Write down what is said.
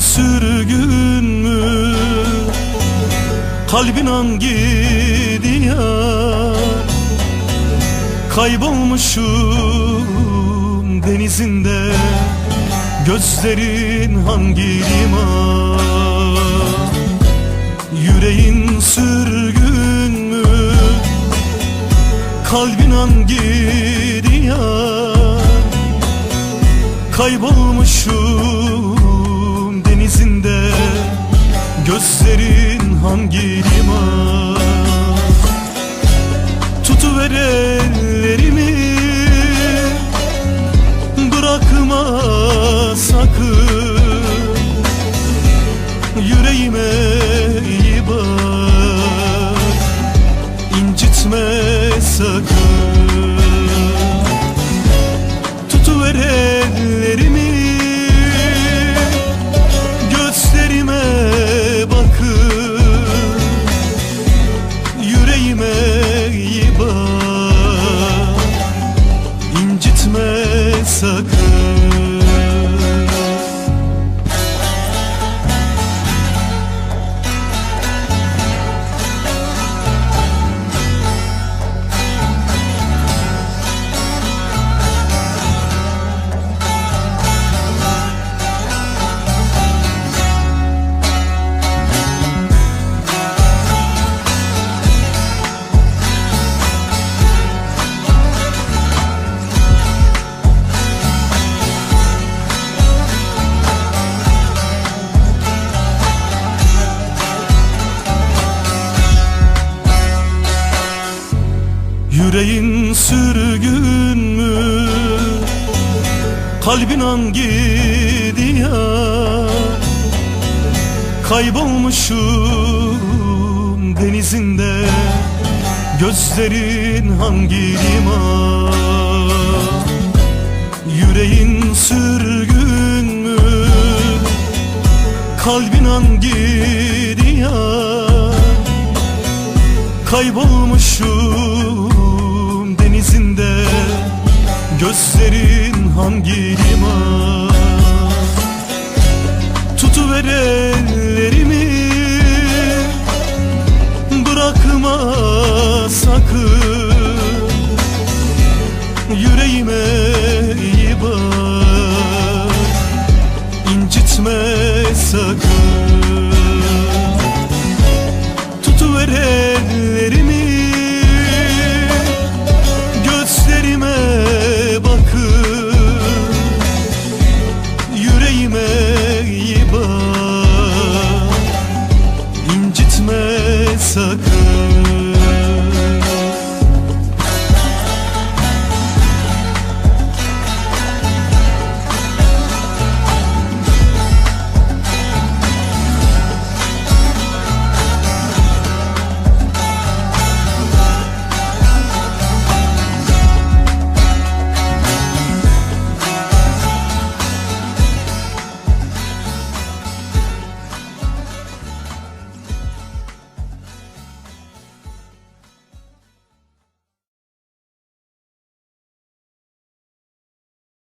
sürgün mü? Kalbin hangi diyar Kaybolmuşum denizinde Gözlerin hangi liman Yüreğin sürgün mü? Kalbin hangi diyar Kaybolmuşum denizinde Gözlerin hangi liman? Tutuver ellerimi Bırakma sakın Yüreğime iyi bak incitme sakın Yüreğin sürgün mü? Kalbin hangi diyar Kaybolmuşum denizinde Gözlerin hangi liman Yüreğin sürgün mü? Kalbin hangi diyar Kaybolmuşum Gözlerin hangi liman? Tutuver ellerimi Bırakma sakın. Yüreğime iyi bak incitme sakın sakın